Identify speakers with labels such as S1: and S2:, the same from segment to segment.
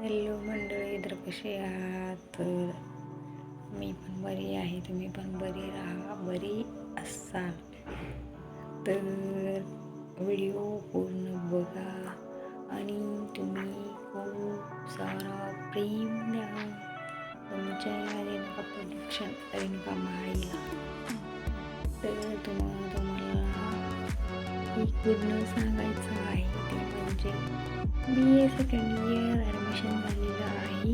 S1: Hello मंडळी तर कसे आहात? तर मी पण बरी आहे तुम्ही पण बरी राहा बरी असाल. तर व्हिडिओ पूर्ण बघा आणि तुम्ही खूप सारा प्रेम द्या. तुमच्या रेणुका प्रोडक्शन रेणुका माळीला तर तुम्हाला तुम्हाला एक पूर्ण सांगायचं आहे ते म्हणजे B A second year admission झालेलं आहे.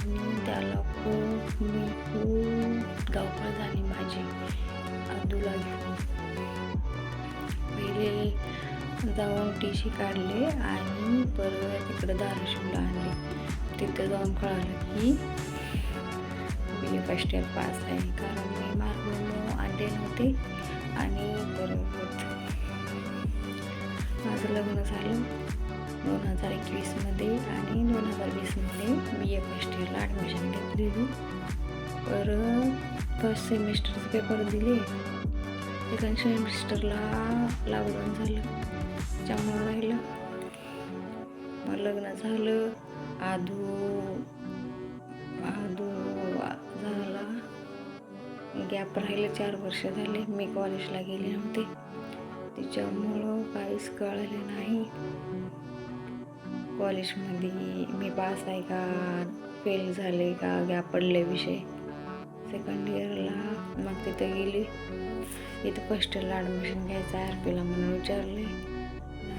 S1: आणि त्याला खूप मी खूप धावपळ झाली माझी. अब्दुला घेऊन. पहिले जाऊन टी सी काढले आणि परत तिकडं धाराशिवला आणले. तिथं जाऊन कळालं की B A first year pass आहे. कारण मी मार्क आणले नव्हते आणि परत माझं लग्न झालं. दोन हजार एकवीसमध्ये आणि दोन हजार वीसमध्ये बी ए फर्स्ट इयरला ॲडमिशन घेतलेली. तर फर्स्ट सेमिस्टरचे पेपर दिले. सेकंड सेमिस्टरला लॉकडाऊन झालं. त्यामुळं राहिलं. मग लग्न झालं. आधू आधू झाला. गॅप राहिलं चार वर्ष झाले. मी कॉलेजला गेले नव्हते. तिच्यामुळं काहीच कळलं नाही. कॉलेजमध्ये मी पास आहे का? फेल झाले का? गॅप पडले विषय. सेकंड इयरला मग तिथं गेली. इथं फर्स्ट इयरला ॲडमिशन घ्यायचं आर पीला म्हणून विचारले.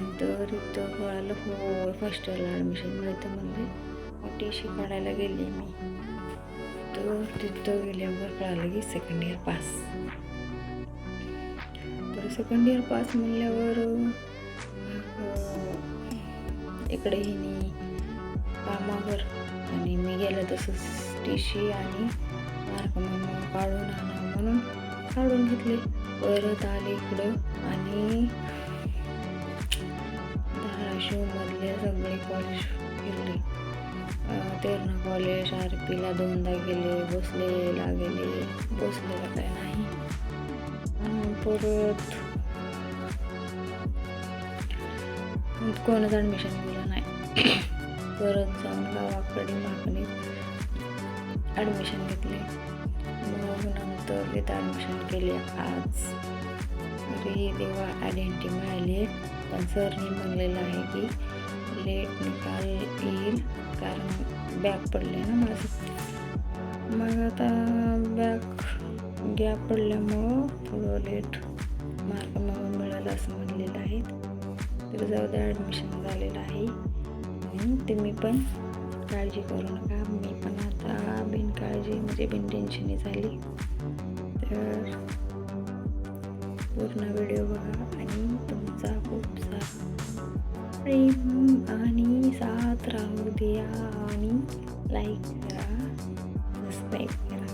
S1: नंतर इथं कळालं हो फर्स्ट इयरला ॲडमिशन मिळतं म्हणजे टी शी काढायला गेली मी. तर तिथं गेल्यावर कळालं की second year pass second year pass म्हणल्यावर इकडे हिनी कामावर आणि मी गेलं तसंच टी सी आणि मार्क म्हणून काढून आणा म्हणून काढून घेतले. परत आले इकडं आणि धाराशिवमधले सगळे कॉलेज फिरले. तेरणा कॉलेज आर पीला दोनदा गेले बसलेला गेले बसलेला काय नाही. परत कोणच ॲडमिशन दिलं नाही. परत जाऊन गावाकडे मागणीत ॲडमिशन घेतले. मग नंतर तिथं ॲडमिशन केले आज. अरे देवा आयडेंटिटी मिळाली. पण सरनी म्हणलेलं आहे की लेट निकाल येईल कारण बॅग पडले ना माझं. मग आता बॅग गॅप पडल्यामुळं थोडं लेट मार्क मग मिळालं असं म्हणलेलं आहे. तर जाऊ द्या ॲडमिशन झालेलं आहे. आणि तुम्ही पण काळजी करू नका. मी पण आता बिनकाळजी म्हणजे बिन टेन्शनी झाली. तर पूर्ण व्हिडिओ बघा आणि तुमचा खूप सारा प्रेम आणि साथ राहू द्या आणि लाईक करा सबस्क्राईब करा.